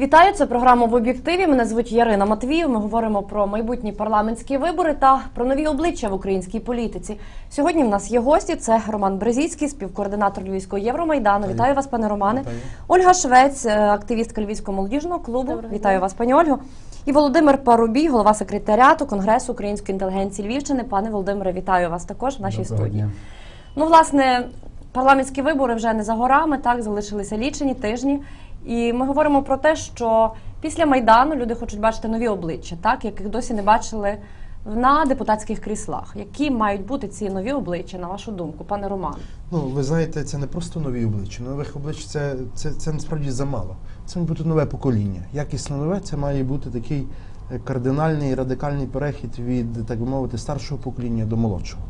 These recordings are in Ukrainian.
Вітаю, це програма в об'єктиві. Мене звуть Ярина Матвіїв. Ми говоримо про майбутні парламентські вибори та про нові обличчя в українській політиці. Сьогодні в нас є гості. Це Роман Брезіцький, співкоординатор Львівського Євромайдану. Вітаю вас, пане Романе. Ольга Швець, е, активістка Львівського молодіжного клубу. Вітаю вас, пані Ольго. І Володимир Парубій, голова секретаріату Конгресу української інтелігенції Львівщини. Пане Володимире, вітаю вас також в нашій Доброго студії. дня. Ну, власне, парламентські вибори вже не за горами, так залишилися лічені тижні. І ми говоримо про те, що після майдану люди хочуть бачити нові обличчя, так яких досі не бачили на депутатських кріслах. Які мають бути ці нові обличчя, на вашу думку, пане Роман? Ну, ви знаєте, це не просто нові обличчя. Нових облич це, це, це насправді замало. Це має бути нове покоління. Якісно нове, це має бути такий е, кардинальний радикальний перехід від, так би мовити, старшого покоління до молодшого.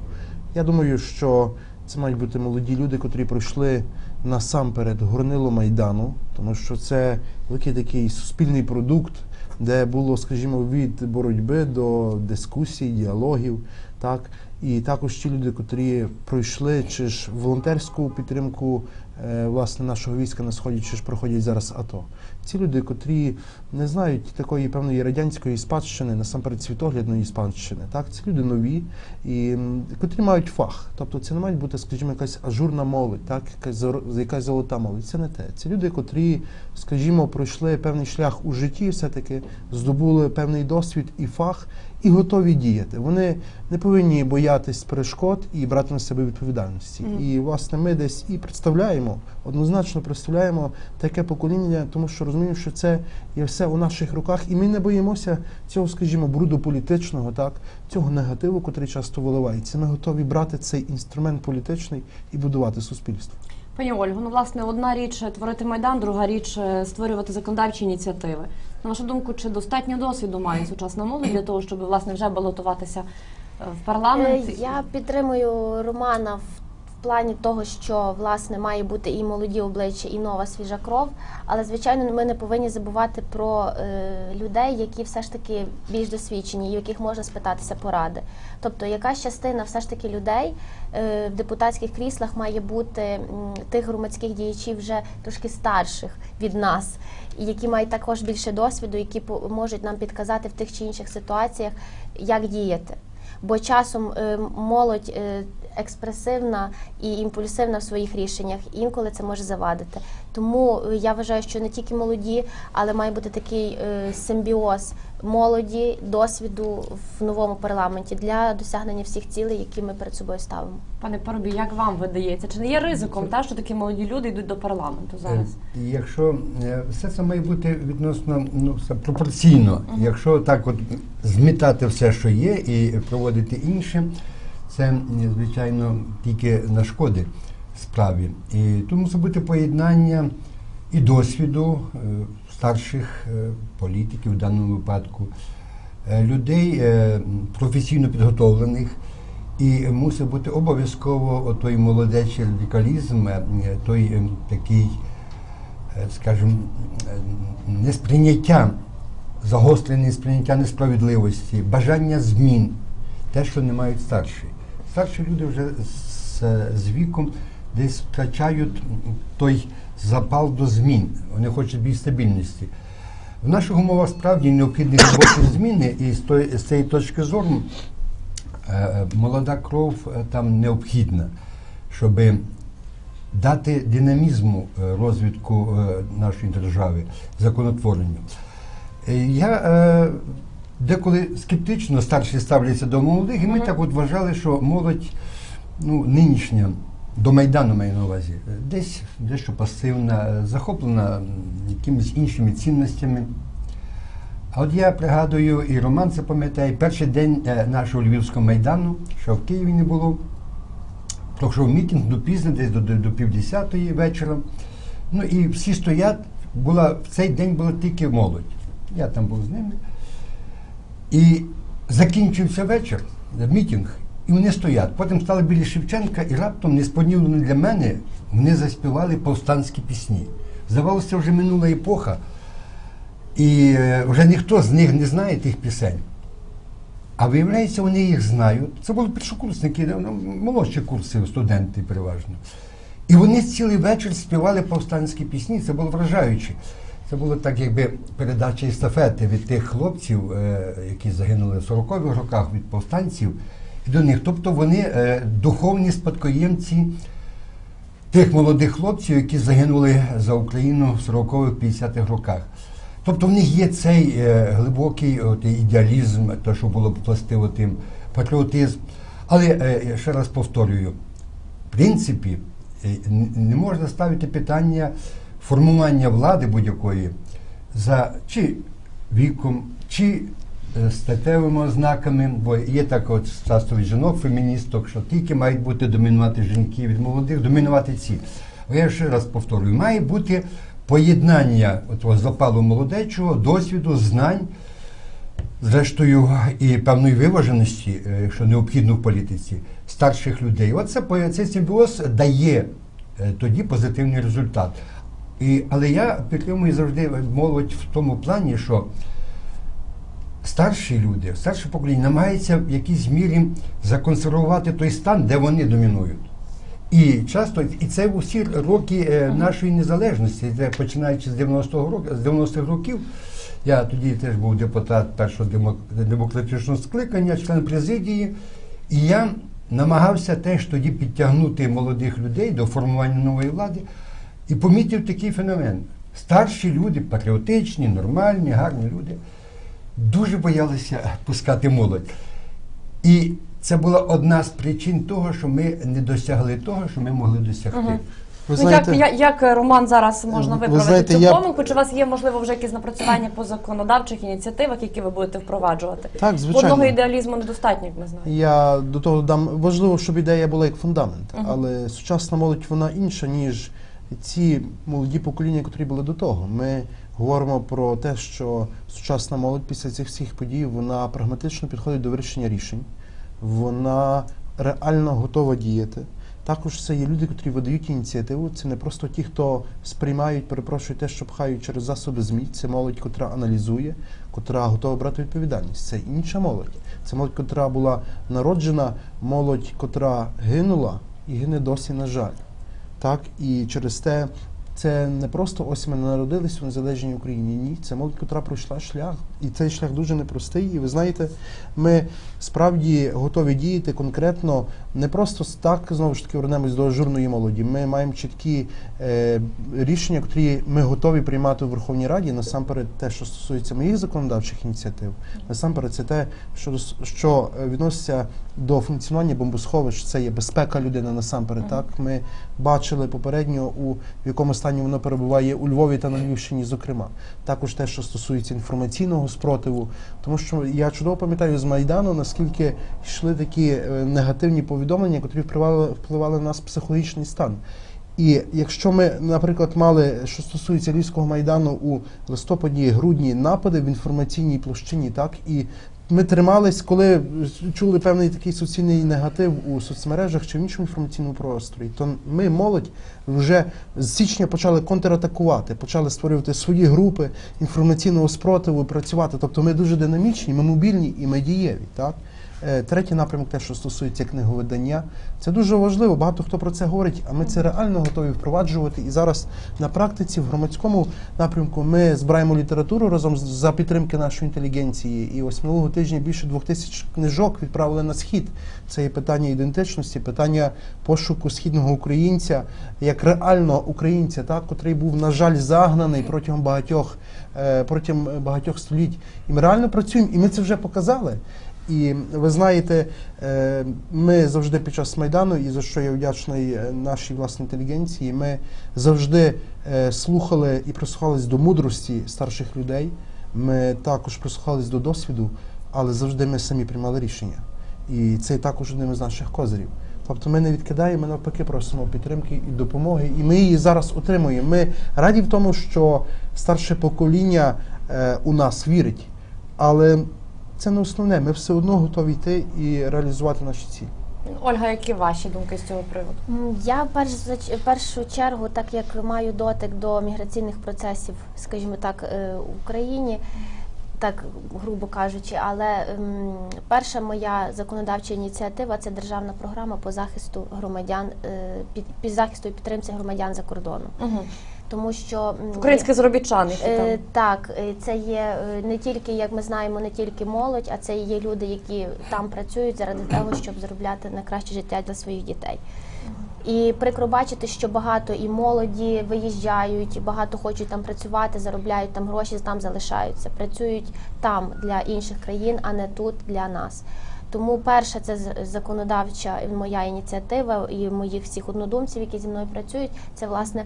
Я думаю, що це мають бути молоді люди, котрі пройшли насамперед горнило Майдану, тому що це великий такий суспільний продукт, де було, скажімо, від боротьби до дискусій, діалогів. Так? І також ті люди, котрі пройшли чи ж волонтерську підтримку е, власне нашого війська на сході, чи ж проходять зараз АТО. Ці люди, котрі не знають такої певної радянської спадщини, насамперед світоглядної спадщини, так ці люди нові і котрі мають фах. Тобто це не має бути, скажімо, якась ажурна молодь, так якась якась золота молодь. Це не те. Це люди, котрі, скажімо, пройшли певний шлях у житті, все-таки здобули певний досвід і фах, і готові діяти. Вони не повинні боятись перешкод і брати на себе відповідальності. Мгм. І власне ми десь і представляємо, однозначно представляємо таке покоління, тому що розуміємо, що це є все у наших руках, і ми не боїмося цього, скажімо, бруду політичного, так цього негативу, котрий часто виливається. Ми готові брати цей інструмент політичний і будувати суспільство. Пані Ольго, ну власне, одна річ творити майдан, друга річ створювати законодавчі ініціативи. На вашу думку, чи достатньо досвіду має сучасна молодь для того, щоб власне вже балотуватися е, в парламент? Е, Я підтримую Романа в, в плані того, що власне має бути і молоді обличчя, і нова свіжа кров. Але звичайно, ми не повинні забувати про е, людей, які все ж таки більш досвідчені, яких можна спитатися поради. Тобто, якась частина все ж таки людей е, в депутатських кріслах має бути м, тих громадських діячів вже трошки старших від нас, які мають також більше досвіду, які можуть нам підказати в тих чи інших ситуаціях, як діяти. Бо часом е, молодь е, експресивна і імпульсивна в своїх рішеннях, і інколи це може завадити. Тому е, я вважаю, що не тільки молоді, але має бути такий е, симбіоз молоді, досвіду в новому парламенті для досягнення всіх цілей, які ми перед собою ставимо. Пане Парубій, як вам видається? Чи не є ризиком, та, що такі молоді люди йдуть до парламенту зараз? Е, Якщо е, все це має бути відносно ну, все пропорційно, якщо так от змітати все, що є, і проводити інше, це звичайно тільки нашкоди справі. І тут мусить бути поєднання і досвіду е, старших е, політиків в даному випадку, е, людей е, професійно підготовлених. І мусить бути обов'язково той молодечий радикалізм, е, той е, такий, е, скажімо, е, несприйняття, загострене сприйняття несправедливості, бажання змін, те, що не мають старші. Старші люди вже з, з віком десь втрачають той запал до змін. Вони хочуть більш стабільності. В наших умовах справді необхідні глибокі зміни, і з, тої, з цієї точки зору е, молода кров е, там необхідна, щоб дати динамізму е, розвитку нашої держави, законотворенню. Я деколи скептично старші ставляться до молодих, і ми так от вважали, що молодь ну, нинішня, до Майдану маю на увазі, десь дещо пасивна, захоплена якимись іншими цінностями. А от я пригадую, і Роман це пам'ятає, перший день е, нашого Львівського майдану, що в Києві не було, пройшов мітинг до пізно, десь до, до, до півдесятої вечора. Ну і всі стоять, була, в цей день була тільки молодь. Я там був з ними. І закінчився вечір, мітинг, і вони стоять. Потім стали біля Шевченка, і раптом, несподівано для мене, вони заспівали повстанські пісні. Здавалося, вже минула епоха, і е, вже ніхто з них не знає тих пісень. А виявляється, вони їх знають. Це були першокурсники, ну, молодші курси, студенти переважно. І вони цілий вечір співали повстанські пісні. Це було вражаюче. Це було так, якби передача естафети від тих хлопців, е, які загинули в 40-х роках від повстанців, і до них. Тобто вони е, духовні спадкоємці тих молодих хлопців, які загинули за Україну в 40-х, 50-х роках. Тобто в них є цей е, глибокий от, ідеалізм, те, що було б властиво тим, патріотизм. Але ще раз повторюю, в принципі, не можна ставити питання формування влади будь-якої за чи віком, чи е, статевими ознаками, бо є так от часто від жінок, феміністок, що тільки мають бути домінувати жінки від молодих, домінувати ці. Я ще раз повторюю, має бути поєднання того запалу молодечого, досвіду, знань, зрештою, і певної виваженості, е, якщо необхідно в політиці, старших людей. Оце цей симбіоз дає е, тоді позитивний результат. І, але я підтримую завжди молодь в тому плані, що старші люди, старше покоління намагаються в якійсь мірі законсервувати той стан, де вони домінують. І часто, і це в усі роки е, нашої незалежності, це починаючи з 90-го року, з 90-х років. Я тоді теж був депутат першого демократичного скликання, член президії, і я намагався теж тоді підтягнути молодих людей до формування нової влади і помітив такий феномен. Старші люди, патріотичні, нормальні, гарні люди, дуже боялися пускати молодь. І це була одна з причин того, що ми не досягли того, що ми могли досягти. Ви Ну, як, як, як е, Роман зараз можна Ви виправити знаєте, цю я- Чи у вас є можливо вже якісь напрацювання по законодавчих ініціативах, які ви будете впроваджувати? Так, звичайно. Одного ідеалізму недостатньо, як ми знаємо. Я до того дам важливо, щоб ідея була як фундамент, Мгм. але сучасна молодь вона інша, ніж ці молоді покоління, які були до того. Ми говоримо про те, що сучасна молодь після цих всіх подій вона прагматично підходить до вирішення рішень, вона реально готова діяти. Також це є люди, які видають ініціативу. Це не просто ті, хто сприймають, перепрошую, те, що пхають через засоби ЗМІ. Це молодь, котра аналізує, котра готова брати відповідальність. Це інша молодь. Це молодь, котра була народжена, молодь, котра гинула і гине досі, на жаль. Так, і через те це не просто ось ми народились у незалежній Україні. Ні, це молодь, котра пройшла шлях. І цей шлях дуже непростий. І ви знаєте, ми справді готові діяти конкретно не просто так знову ж таки вернемось до ажурної молоді. Ми маємо чіткі е, рішення, які ми готові приймати у Верховній Раді. Насамперед, те, що стосується моїх законодавчих ініціатив, насамперед, це те, що, що відноситься до функціонування бомбосховищ. Це є безпека людини насамперед. Так ми бачили попередньо у в якому стані воно перебуває у Львові та на Львівщині, зокрема. Також те, що стосується інформаційного спротиву, тому що я чудово пам'ятаю з Майдану, наскільки йшли такі е, негативні повідомлення, які впливали, на наш психологічний стан. І якщо ми, наприклад, мали, що стосується Львівського майдану у листопаді, грудні напади в інформаційній площині, так і ми тримались, коли чули певний такий суцільний негатив у соцмережах чи в іншому інформаційному просторі, то ми, молодь, вже з січня почали контратакувати, почали створювати свої групи інформаційного спротиву, працювати. Тобто ми дуже динамічні, ми мобільні і ми дієві. Так? Е, Третій напрямок, те, що стосується книговидання, це дуже важливо. Багато хто про це говорить, а ми це реально готові впроваджувати. І зараз на практиці в громадському напрямку ми збираємо літературу разом за підтримки нашої інтелігенції. І ось минулого тижня більше двох тисяч книжок відправили на схід. Це є питання ідентичності, питання пошуку східного українця як реального українця, так, котрий був, на жаль, загнаний протягом багатьох е, протягом багатьох століть. І ми реально працюємо, і ми це вже показали. І ви знаєте, е, ми завжди під час майдану, і за що я вдячний е, нашій власній інтелігенції, ми завжди е, слухали і прислухались до мудрості старших людей. Ми також прислухались до досвіду, але завжди ми самі приймали рішення. І це також одним із наших козирів. Тобто ми не відкидаємо, ми навпаки просимо підтримки і допомоги, і ми її зараз отримуємо. Ми раді в тому, що старше покоління у нас вірить, але це не основне. Ми все одно готові йти і реалізувати наші цілі. Ольга, які ваші думки з цього приводу? Я перш за першу чергу, так як маю дотик до міграційних процесів, скажімо так, е, в Україні, так грубо кажучи. Але перша моя законодавча ініціатива це державна програма по захисту громадян е, під, під захисту і підтримці громадян за кордоном. Угу. Тому що м, Українських заробітчан, які Е, там. Так, е, це є е, не тільки, як ми знаємо, не тільки молодь, а це є люди, які там працюють заради того, щоб заробляти на краще життя для своїх дітей. І прикро бачити, що багато і молоді виїжджають, і багато хочуть там працювати, заробляють там гроші, там залишаються, працюють там для інших країн, а не тут для нас. Тому перша це законодавча моя ініціатива і моїх всіх однодумців, які зі мною працюють, це власне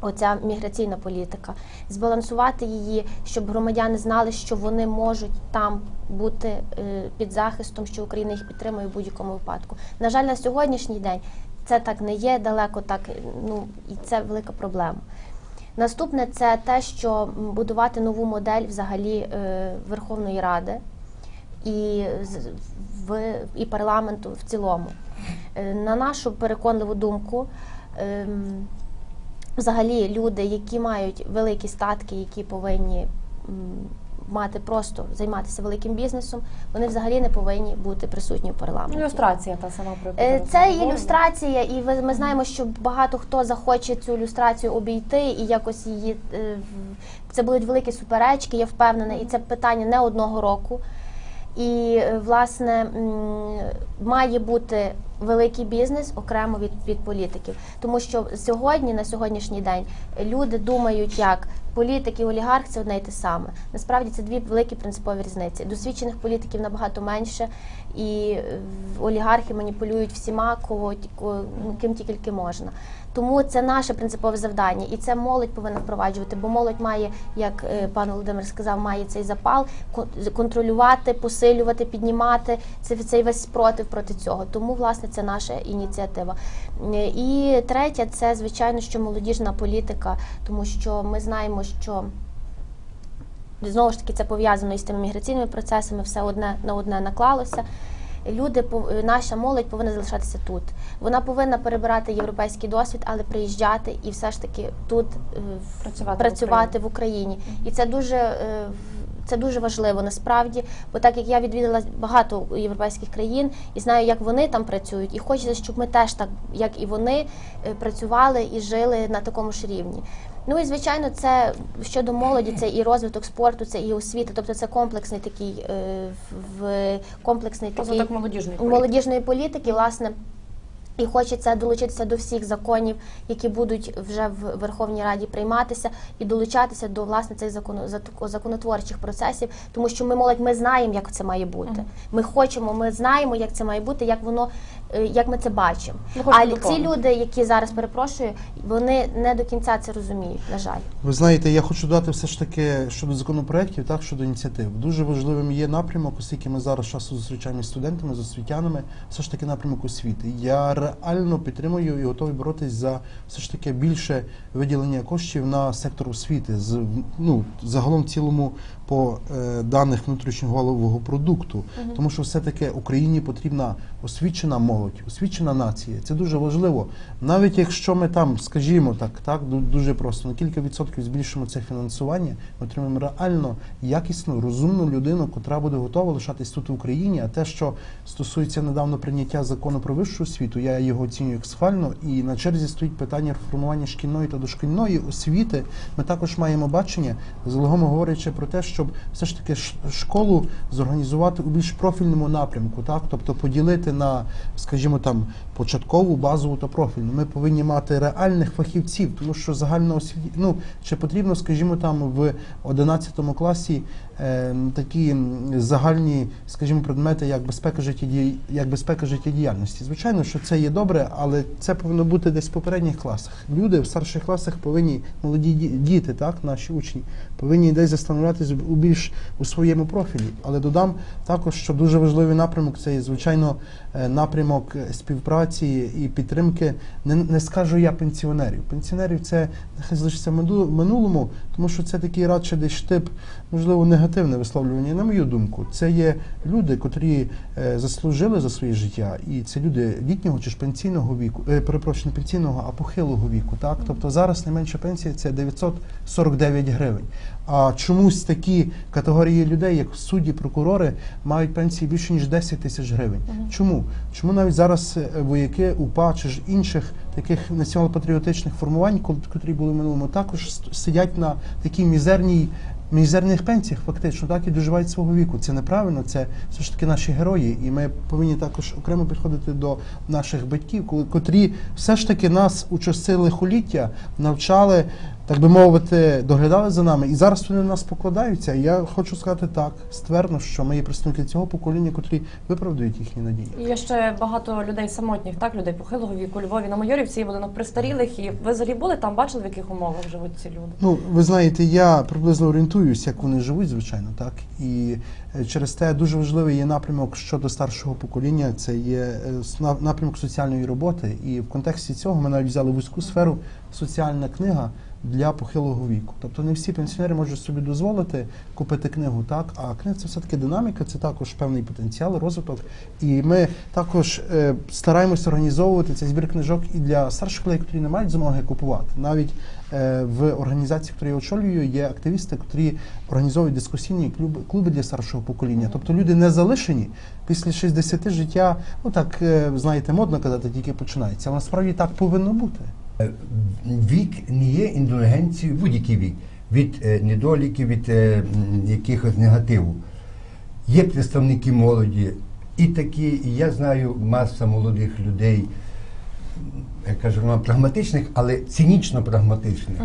оця міграційна політика, збалансувати її, щоб громадяни знали, що вони можуть там бути е, під захистом, що Україна їх підтримує в будь-якому випадку. На жаль, на сьогоднішній день це так не є далеко, так ну і це велика проблема. Наступне це те, що будувати нову модель взагалі е, Верховної Ради і в і парламенту в цілому. Е, На нашу переконливу думку, ем, взагалі люди, які мають великі статки, які повинні мати просто займатися великим бізнесом, вони взагалі не повинні бути присутні в парламенті. Ілюстрація та сама яку Е, Це ілюстрація, і ми знаємо, що багато хто захоче цю ілюстрацію обійти і якось її е, це будуть великі суперечки, я впевнена, і це питання не одного року. І е, власне має бути великий бізнес окремо від, від політиків, тому що сьогодні, на сьогоднішній день, люди думають, як політик і олігарх це одне й те саме. Насправді це дві великі принципові різниці. Досвідчених політиків набагато менше, і е, олігархи маніпулюють всіма, кого ну, ким тільки можна. Тому це наше принципове завдання, і це молодь повинна впроваджувати, бо молодь має, як е, пан Володимир сказав, має цей запал кон- контролювати, посилювати, піднімати цей, цей весь спротив проти цього. Тому, власне, це наша ініціатива. Е, І третє, це звичайно, що молодіжна політика, тому що ми знаємо, що знову ж таки це пов'язано із тими міграційними процесами, все одне на одне наклалося. Люди наша молодь повинна залишатися тут. Вона повинна перебирати європейський досвід, але приїжджати і все ж таки тут е, Працювати в працювати в Україні. І це дуже е, це дуже важливо насправді, бо так як я відвідала багато європейських країн і знаю, як вони там працюють, і хочеться, щоб ми теж так, як і вони, е, працювали і жили на такому ж рівні. Ну і звичайно, це щодо молоді, це і розвиток спорту, це і освіта, тобто це комплексний такий е, в комплексний такий молодіжної політики, власне. І хочеться долучитися до всіх законів, які будуть вже в Верховній Раді прийматися, і долучатися до власне цих законотворчих процесів, тому що ми молодь, ми знаємо, як це має бути. Ми хочемо, ми знаємо, як це має бути, як воно, як ми це бачимо. Хочемо А ці люди, які зараз перепрошую, вони не до кінця це розуміють, на жаль. Ви знаєте, я хочу дати все ж таки щодо законопроєктів, так щодо ініціатив. Дуже важливим є напрямок, оскільки ми зараз часто зустрічаємося з студентами, з освітянами, все ж таки напрямок освіти. Я реально підтримую і готовий боротись за все ж таки більше виділення коштів на сектор освіти з ну загалом в цілому по е, даних внутрішнього валового продукту, тому що все таки Україні потрібна освічена молодь, освічена нація. Це дуже важливо. Навіть якщо ми там, скажімо так, так дуже просто на кілька відсотків збільшимо це фінансування, ми отримаємо реально якісну, розумну людину, котра буде готова лишатись тут в Україні. А те, що стосується недавно прийняття закону про вищу освіту, я його оцінюю як схвально. І на черзі стоїть питання реформування шкільної та дошкільної освіти. Ми також маємо бачення, залогом говорячи про те, щоб все ж таки школу зорганізувати у більш профільному напрямку, так тобто поділити на, скажімо там, початкову, базову та профільну. Ми повинні мати реальних фахівців, тому що загальна освіта, ну чи потрібно, скажімо, там в 11 класі такі загальні, скажімо, предмети, як безпека життєді... як безпека життєдіяльності. Звичайно, що це є добре, але це повинно бути десь в попередніх класах. Люди в старших класах повинні молоді діти, так, наші учні, повинні десь застановлятися у більш у своєму профілі. Але додам також, що дуже важливий напрямок це є, звичайно, е, напрямок співпраці і підтримки. Не, не скажу я пенсіонерів. Пенсіонерів це нехай залишиться минулому, тому що це такий радше десь штип, можливо, негативний. Негативне висловлювання, на мою думку, це є люди, котрі е, заслужили за своє життя, і це люди літнього чи ж пенсійного віку, е, перепрошую, не пенсійного, а похилого віку. Так, тобто зараз найменша пенсія це 949 гривень. А чомусь такі категорії людей, як судді, прокурори, мають пенсії більше ніж 10 тисяч гривень. Чому? Чому навіть зараз е, вояки УПА чи ж інших таких націонал-патріотичних формувань, кот- котрі були в минулому, також сидять на такій мізерній. Мізерних пенсіях фактично так і доживають свого віку. Це неправильно, це все ж таки наші герої, і ми повинні також окремо підходити до наших батьків, котрі все ж таки нас у часи лихоліття навчали, так би мовити, доглядали за нами. І зараз вони на нас покладаються. І я хочу сказати так, ствердно, що ми є представники цього покоління, котрі виправдують їхні надії. І Є ще багато людей самотніх, так людей похилого віку. Львові на Майорівці є будинок престарілих. І ви взагалі були там, бачили, в яких умовах живуть ці люди? Ну, ви знаєте, я приблизно орієнтуюсь, як вони живуть, звичайно, так. І е, через те дуже важливий є напрямок щодо старшого покоління. Це є е, напрямок соціальної роботи. І в контексті цього ми навіть взяли вузьку сферу соціальна книга для похилого віку. Тобто не всі пенсіонери можуть собі дозволити купити книгу, так. А книга це все таки динаміка, це також певний потенціал, розвиток. І ми також е, стараємося організовувати цей збір книжок і для старших людей, які не мають змоги купувати. Навіть е, в організації, яку я очолюю, є активісти, які організовують дискусійні клуби, клуби для старшого покоління. Тобто люди не залишені після 60 життя, ну так е, знаєте, модно казати, тільки починається. Але насправді так повинно бути. Вік не є індульгенцією, будь-який вік, від е, недоліків, від е, якихось негативу. Є представники молоді, і такі, і я знаю маса молодих людей, я кажу, Роман, прагматичних, але цинічно прагматичних.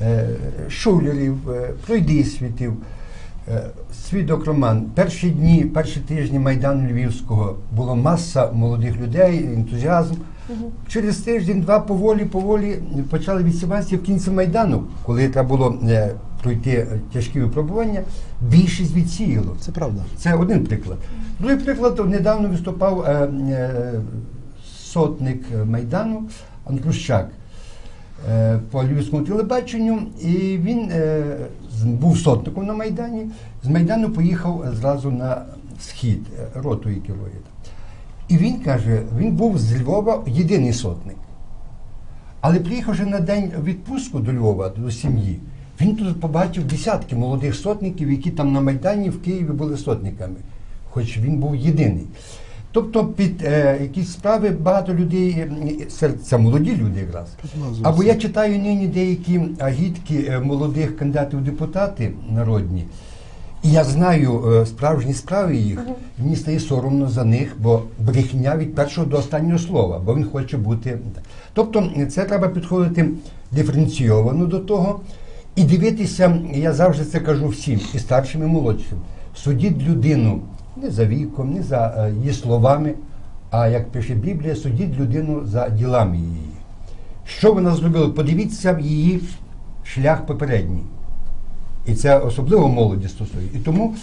Е, Шулерів, е, пройдисвітів, свідок Роман. Перші дні, перші тижні Майдану Львівського було маса молодих людей, ентузіазм. Через тиждень-два поволі, поволі почали відсіватися в кінці Майдану, коли треба було е, пройти тяжкі випробування, більшість відсіяло. Це правда. Це один приклад. Другий приклад недавно виступав е, е, сотник Майдану Андрущак е, по львівському телебаченню, і він е, був сотником на Майдані. З Майдану поїхав зразу на схід, е, ротою керує. І він каже, він був з Львова єдиний сотник. Але приїхавши на день відпустку до Львова, до сім'ї, він тут побачив десятки молодих сотників, які там на Майдані в Києві були сотниками, хоч він був єдиний. Тобто під е, якісь справи багато людей, е, серед- це молоді люди якраз. Або я читаю нині деякі агітки е, молодих кандидатів в депутати народні, і я знаю е, справжні справи їх, і мені стає соромно за них, бо брехня від першого до останнього слова, бо він хоче бути. Тобто е, це треба підходити диференційовано до того і дивитися, я завжди це кажу всім, і старшим, і молодшим. Судіть людину не за віком, не за е, її словами, а як пише Біблія, судіть людину за ділами її. Що вона зробила? Подивіться в її шлях попередній. І це особливо молоді стосується. І тому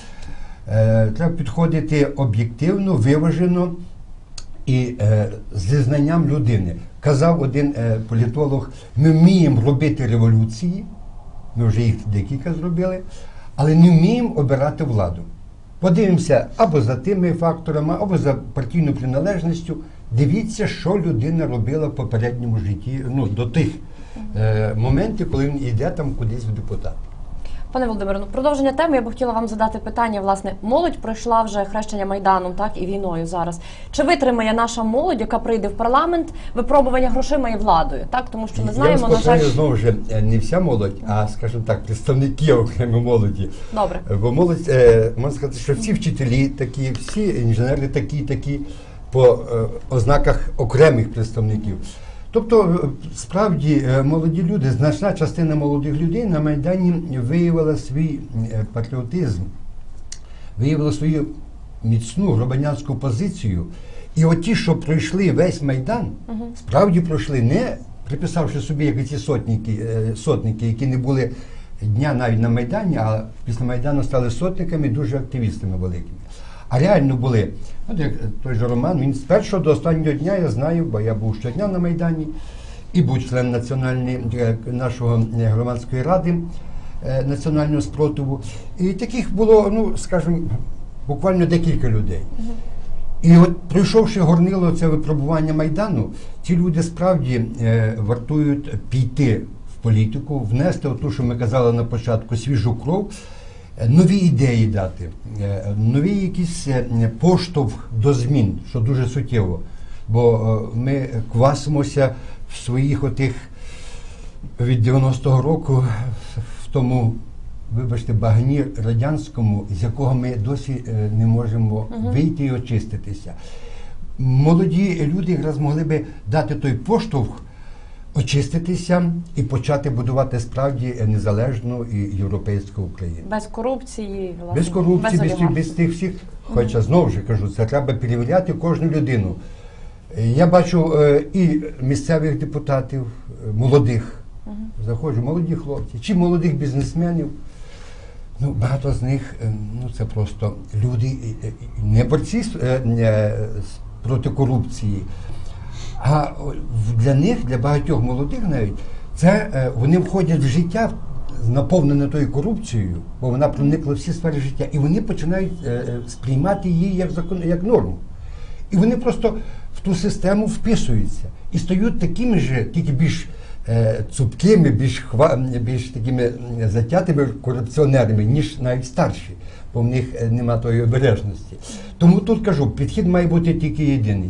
е, треба підходити об'єктивно, виважено і е, зі знанням людини. Казав один е, політолог: ми вміємо робити революції, ми вже їх декілька зробили, але не вміємо обирати владу. Подивимося або за тими факторами, або за партійною приналежністю. Дивіться, що людина робила в попередньому житті, ну, до тих е, моментів, коли він йде там кудись в депутат. Пане Володимире, ну продовження теми я би хотіла вам задати питання. Власне, молодь пройшла вже хрещення майданом, так і війною зараз. Чи витримає наша молодь, яка прийде в парламент, випробування грошима і владою? Так, тому що ми Я знаємо, на жаль, знову ж е, не вся молодь, а скажімо так, представники окремо молоді. добре. Е, Бо молодь, е, можна сказати, що всі вчителі такі, всі інженери такі, такі по е, ознаках окремих представників. Тобто, е, справді, е, молоді люди, значна частина молодих людей на Майдані виявила свій е, патріотизм, виявила свою міцну громадянську позицію. І от ті, що пройшли весь Майдан, справді пройшли, не приписавши собі, як і ці сотники, сотники, які не були дня навіть на Майдані, а після Майдану стали сотниками, дуже активістами великими. А реально були, от як той же Роман, він з першого до останнього дня я знаю, бо я був щодня на Майдані і був член національної е, нашого е, громадської ради. е, національного спротиву. І таких було, ну скажімо, буквально декілька людей. І от пройшовши горнило це випробування Майдану, ці люди справді е, вартують піти в політику, внести оту, що ми казали на початку, свіжу кров, нові ідеї дати, е, нові якісь е, поштовх до змін, що дуже суттєво. Бо е, ми квасимося в своїх отих від 90-го року в тому, вибачте, багні радянському, з якого ми досі е, не можемо вийти і очиститися. Молоді люди якраз могли би дати той поштовх, очиститися і почати будувати справді незалежну і європейську Україну. Без корупції, власне, Без корупції, без, олігархів. без тих всіх. Хоча знову ж кажу, це треба перевіряти кожну людину. Я бачу е, і місцевих депутатів, е, молодих, заходжу, молоді хлопці, чи молодих бізнесменів. Ну, багато з них е, ну, це просто люди, не борці проти корупції. А для них, для багатьох молодих навіть, це е, вони входять в життя наповнене тою корупцією, бо вона проникла всі сфери життя, і вони починають е, е, сприймати її як закон, як норму. І вони просто в ту систему вписуються і стають такими же, тільки більш цупкими, більш хва, більш такими затятими корупціонерами, ніж навіть старші, бо в них е, нема тої обережності. Тому тут кажу, підхід має бути тільки єдиний.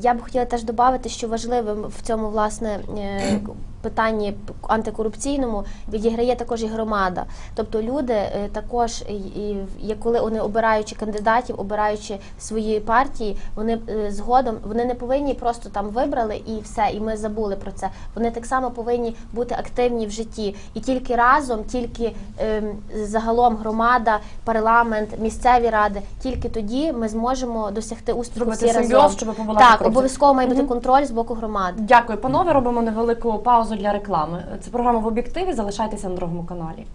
Я б хотіла теж додати, що важливим в цьому власне е, питанні антикорупційному відіграє також і громада. Тобто люди е, також, і, коли вони обираючи кандидатів, обираючи свої партії, вони е, згодом вони не повинні просто там вибрали і все, і ми забули про це. Вони так само повинні бути активні в житті. І тільки разом, тільки ем, загалом громада, парламент, місцеві ради, тільки тоді ми зможемо досягти успіху всі разом. щоб Так, обов'язково має бути контроль з боку громади. Дякую, панове. Робимо невелику паузу для реклами. Це програма в об'єктиві. Залишайтеся на другому каналі.